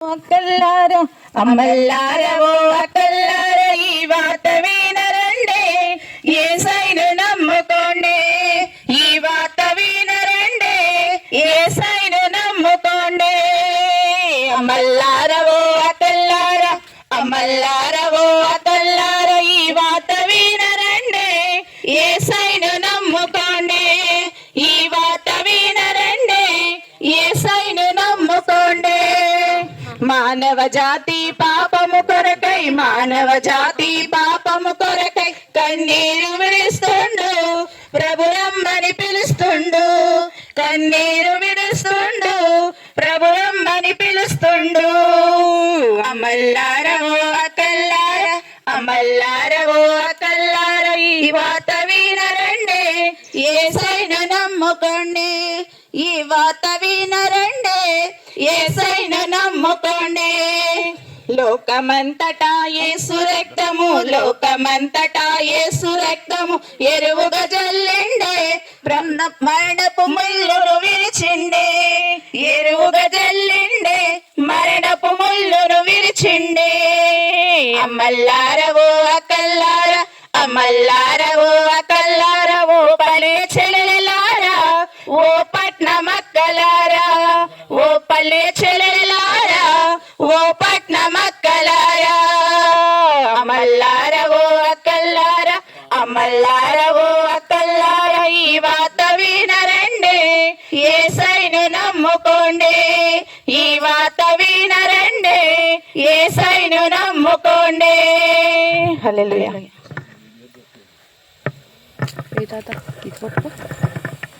అక్కల్లారా అమ్మల్లారవో అక్కల్లార ఈ వార్త మానవ జాతి పాపము కొరకై మానవ జాతి పాపము కొరకై కన్నీరు విడుస్తుండు ప్రభురమ్మని పిలుస్తుండు. కన్నీరు విడుస్తుండు ప్రభురమ్మని పిలుస్తుండు. అమల్లారవో అకల్లార అమల్లారవో అకల్లార ఈ వాత వినరండి ఏసైన నమ్ముకోండి ఈ వాత వినరండి. ఏ సైను నమ్ముకోండి లోకమంతటా ఏ రక్తము లోకమంతటా ఏ రక్తము ఎరువుగా జల్లిండే బ్రహ్మ మరణపు ముల్లును విరిచిండే. ఎరువుగా జల్లిండే మరణపు ముల్లును విరిచిండే. అమ్మల్లారవో అకల్లార అమల్లారవో అకల్లారవో పలే చెల్లెలారా ఓ పట్నమక్కలారా. ఓ పల్లె చెల్లెలారా ఓ పట్నమక్కలారా. అమల్లారవో అక్కల్లారా అమల్లారవో అక్కల్లారా. ఈ వాత వినరండి ఏ సైను నమ్ముకోండి. ఈ వాత వినరండి ఏ సైను నమ్ముకోండి. హల్లెలూయా.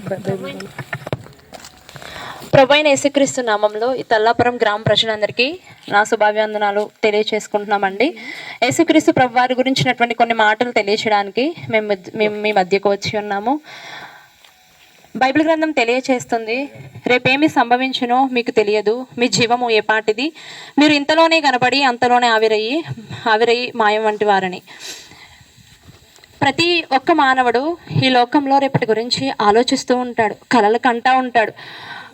ప్రభు ప్రభైన యేసుక్రీస్తు నామంలో ఈ తల్లాపురం గ్రామ ప్రజలందరికీ నా శుభాభివందనాలు తెలియచేసుకుంటున్నామండి. యేసుక్రీస్తు ప్రభు వారి గురించినటువంటి కొన్ని మాటలు తెలియచేయడానికి మేము మేము మీ మధ్యకు వచ్చి ఉన్నాము. బైబిల్ గ్రంథం తెలియచేస్తుంది రేపేమి సంభవించునో మీకు తెలియదు మీ జీవము ఏ పాటిది? మీరు ఇంతలోనే కనబడి అంతలోనే ఆవిరయ్యి ఆవిరయ్యి మాయం వంటి వారని. ప్రతి ఒక్క మానవుడు ఈ లోకంలో రేపటి గురించి ఆలోచిస్తూ ఉంటాడు కలలు కంటా ఉంటాడు.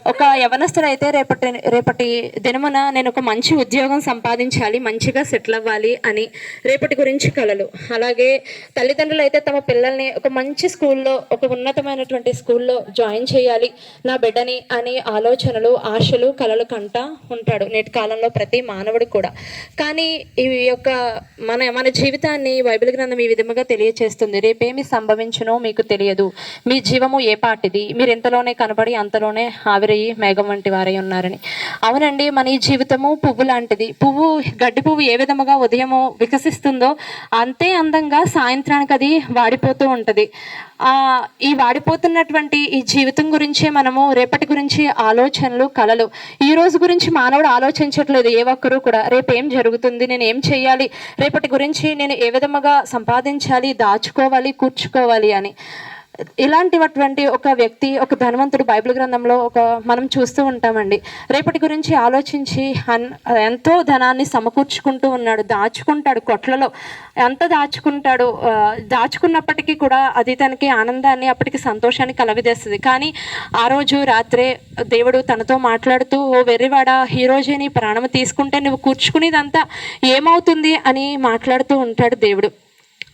ఒక యవనస్తుడు అయితే రేపటి రేపటి దినమున నేను ఒక మంచి ఉద్యోగం సంపాదించాలి మంచిగా సెటిల్ అవ్వాలి అని రేపటి గురించి కలలు. అలాగే తల్లిదండ్రులు అయితే తమ పిల్లల్ని ఒక మంచి స్కూల్లో ఒక ఉన్నతమైనటువంటి స్కూల్లో జాయిన్ చేయాలి నా బిడ్డని అనే ఆలోచనలు ఆశలు కలలు కంటా ఉంటాడు నేటి కాలంలో ప్రతి మానవుడు కూడా. కానీ ఈ యొక్క మన మన జీవితాన్ని బైబిల్ గ్రంథం ఈ విధముగా తెలియచేస్తుంది. రేపేమి సంభవించునో మీకు తెలియదు. మీ జీవము ఏ పాటిది? మీరు ఎంతలోనే కనబడి అంతలోనే ఆవిరి ఆవిరయ్యి మేఘం వంటి వారై ఉన్నారని. అవునండి మన ఈ జీవితము పువ్వు లాంటిది. పువ్వు గడ్డి పువ్వు ఏ విధముగా ఉదయము వికసిస్తుందో అంతే అందంగా సాయంత్రానికి అది వాడిపోతూ ఉంటుంది. ఈ వాడిపోతున్నటువంటి ఈ జీవితం గురించే మనము రేపటి గురించి ఆలోచనలు కలలు. ఈ రోజు గురించి మానవుడు ఆలోచించట్లేదు ఏ ఒక్కరూ కూడా. రేపు ఏం జరుగుతుంది నేను ఏం చేయాలి రేపటి గురించి నేను ఏ విధముగా సంపాదించాలి దాచుకోవాలి కూర్చుకోవాలి అని. ఇలాంటివటువంటి ఒక వ్యక్తి ఒక ధనవంతుడు బైబిల్ గ్రంథంలో ఒక మనం చూస్తూ ఉంటామండి. రేపటి గురించి ఆలోచించి ఎంతో ధనాన్ని సమకూర్చుకుంటూ ఉన్నాడు దాచుకుంటాడు కొట్లలో. ఎంత దాచుకుంటాడు దాచుకున్నప్పటికీ కూడా అది తనకి ఆనందాన్ని అప్పటికి సంతోషాన్ని కలగజేస్తుంది. కానీ ఆ రోజు రాత్రే దేవుడు తనతో మాట్లాడుతూ ఓ వెర్రివాడ ఈ రోజే నీ ప్రాణం తీసుకుంటే నువ్వు కూర్చుకునేదంతా ఏమవుతుంది? అని మాట్లాడుతూ ఉంటాడు దేవుడు.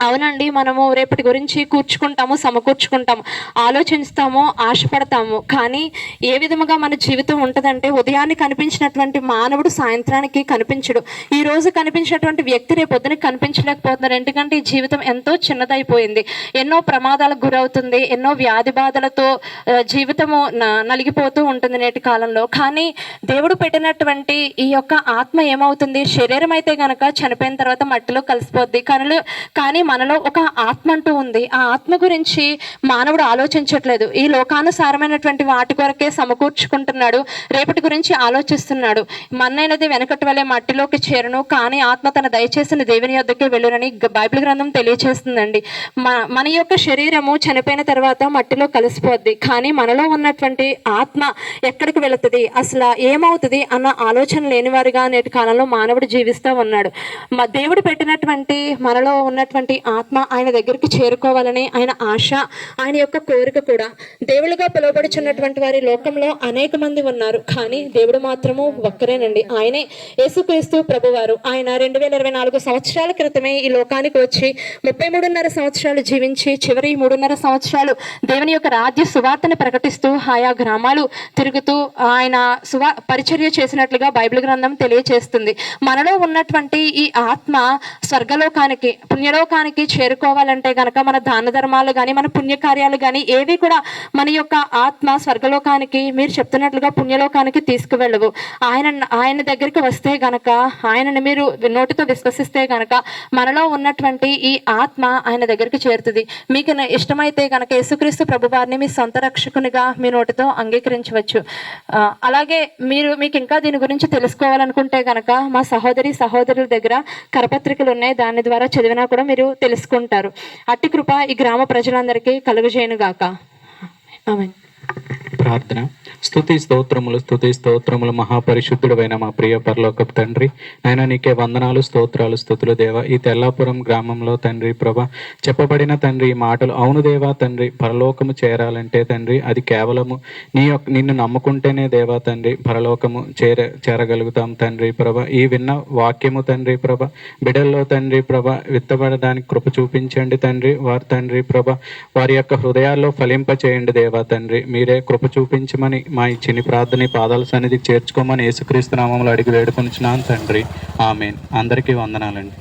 అవునండి మనము రేపటి గురించి కూర్చుకుంటాము సమకూర్చుకుంటాము ఆలోచిస్తాము ఆశపడతాము. కానీ ఏ విధముగా మన జీవితం ఉంటుందంటే ఉదయాన్నే కనిపించినటువంటి మానవుడు సాయంత్రానికి కనిపించడు. ఈ రోజు కనిపించినటువంటి వ్యక్తి రేపు పొద్దున కనిపించలేకపోతున్నారు. ఎందుకంటే ఈ జీవితం ఎంతో చిన్నదైపోయింది. ఎన్నో ప్రమాదాలకు గురవుతుంది ఎన్నో వ్యాధి బాధలతో జీవితము న- నలిగిపోతూ ఉంటుంది నేటి కాలంలో. కానీ దేవుడు పెట్టినటువంటి ఈ యొక్క ఆత్మ ఏమవుతుంది? శరీరం అయితే కనుక చనిపోయిన తర్వాత మట్టిలో కలిసిపోద్ది కనులు కానీ మనలో ఒక ఆత్మ అంటూ ఉంది. ఆ ఆత్మ గురించి మానవుడు ఆలోచించట్లేదు. ఈ లోకానుసారమైనటువంటి వాటి కొరకే సమకూర్చుకుంటున్నాడు. రేపటి గురించి ఆలోచిస్తున్నాడు. మన్నైనది వెనకటి వలె మట్టిలోకి చేరును. కానీ ఆత్మ తన దయచేసిన దేవుని యొద్దకే వెళ్ళునని బైబిల్ గ్రంథం తెలియచేస్తుందండి. మన యొక్క శరీరము చనిపోయిన తర్వాత మట్టిలో కలిసిపోద్ది. కానీ మనలో ఉన్నటువంటి ఆత్మ ఎక్కడికి వెళుతుంది? అసలు ఏమవుతుంది? అన్న ఆలోచన లేనివారుగా నేటి కాలంలో మానవుడు జీవిస్తూ ఉన్నాడు. మా దేవుడు పెట్టినటువంటి మనలో ఉన్నటువంటి ఆత్మ ఆయన దగ్గరికి చేరుకోవాలని ఆయన ఆశ ఆయన యొక్క కోరిక కూడా. దేవుడిగా పిలువబడుచున్నటువంటి వారి లోకంలో అనేక మంది ఉన్నారు కానీ దేవుడు మాత్రము ఒక్కరేనండి. ఆయనే యేసుక్రీస్తు ప్రభువారు. ఆయన రెండు వేల ఇరవై నాలుగు సంవత్సరాల క్రితమే ఈ లోకానికి వచ్చి ముప్పై మూడున్నర సంవత్సరాలు జీవించి చివరి మూడున్నర సంవత్సరాలు దేవుని యొక్క రాజ్య సువార్తను ప్రకటిస్తూ ఆయా గ్రామాలు తిరుగుతూ ఆయన సువా పరిచర్య చేసినట్లుగా బైబిల్ గ్రంథం తెలియచేస్తుంది. మనలో ఉన్నటువంటి ఈ ఆత్మ స్వర్గలోకానికి పుణ్యలోకానికి చేరుకోవాలంటే గనక మన దాన ధర్మాలు కానీ మన పుణ్యకార్యాలు కానీ ఏవి కూడా మన యొక్క ఆత్మ స్వర్గలోకానికి మీరు చెప్తున్నట్లుగా పుణ్యలోకానికి తీసుకువెళ్ళవు. ఆయన ఆయన దగ్గరికి వస్తే గనక ఆయనని మీరు నోటితో విశ్వసిస్తే గనక మనలో ఉన్నటువంటి ఈ ఆత్మ ఆయన దగ్గరికి చేరుతుంది. మీకు ఇష్టమైతే గనక యేసుక్రీస్తు ప్రభువారిని మీ సొంత రక్షకునిగా మీ నోటితో అంగీకరించవచ్చు. అలాగే మీరు మీకు ఇంకా దీని గురించి తెలుసుకోవాలనుకుంటే గనక మా సహోదరి సహోదరుల దగ్గర కరపత్రికలు ఉన్నాయి. దాని ద్వారా చదివినా కూడా మీరు తెలుసుకుంటారు. అట్టి కృప ఈ గ్రామ ప్రజలందరికీ కలుగజేయను గాక ఆమె ప్రార్థన. స్థుతి స్తోత్రములు స్తుతి స్తోత్రములు మహాపరిశుద్ధుడైన మా ప్రియ పరలోకపు తండ్రి. ఆయన నీకే వందనాలు స్తోత్రాలు స్తుతులు దేవ. ఈ తెల్లాపురం గ్రామంలో తండ్రి ప్రభ చెప్పబడిన తండ్రి ఈ మాటలు అవును దేవా తండ్రి. పరలోకము చేరాలంటే తండ్రి అది కేవలము నీ యొక్క నిన్ను నమ్ముకుంటేనే దేవా తండ్రి. పరలోకము చేర చేరగలుగుతాం తండ్రి ప్రభ. ఈ విన్న వాక్యము తండ్రి ప్రభ బిడల్లో తండ్రి ప్రభ విత్తబడడానికి కృప చూపించండి తండ్రి. వారి తండ్రి ప్రభ వారి యొక్క హృదయాల్లో ఫలింప చేయండి దేవా తండ్రి. మీరే కృప చూపించమని మా ఇచ్చిని చిన్ని ప్రార్థన పాదాల సన్నిధికి చేర్చుకోమని యేసుక్రీస్తు నామంలో అడిగి వేడుకొనిచున్నాను తండ్రి. ఆమెన్. అందరికీ వందనాలండి.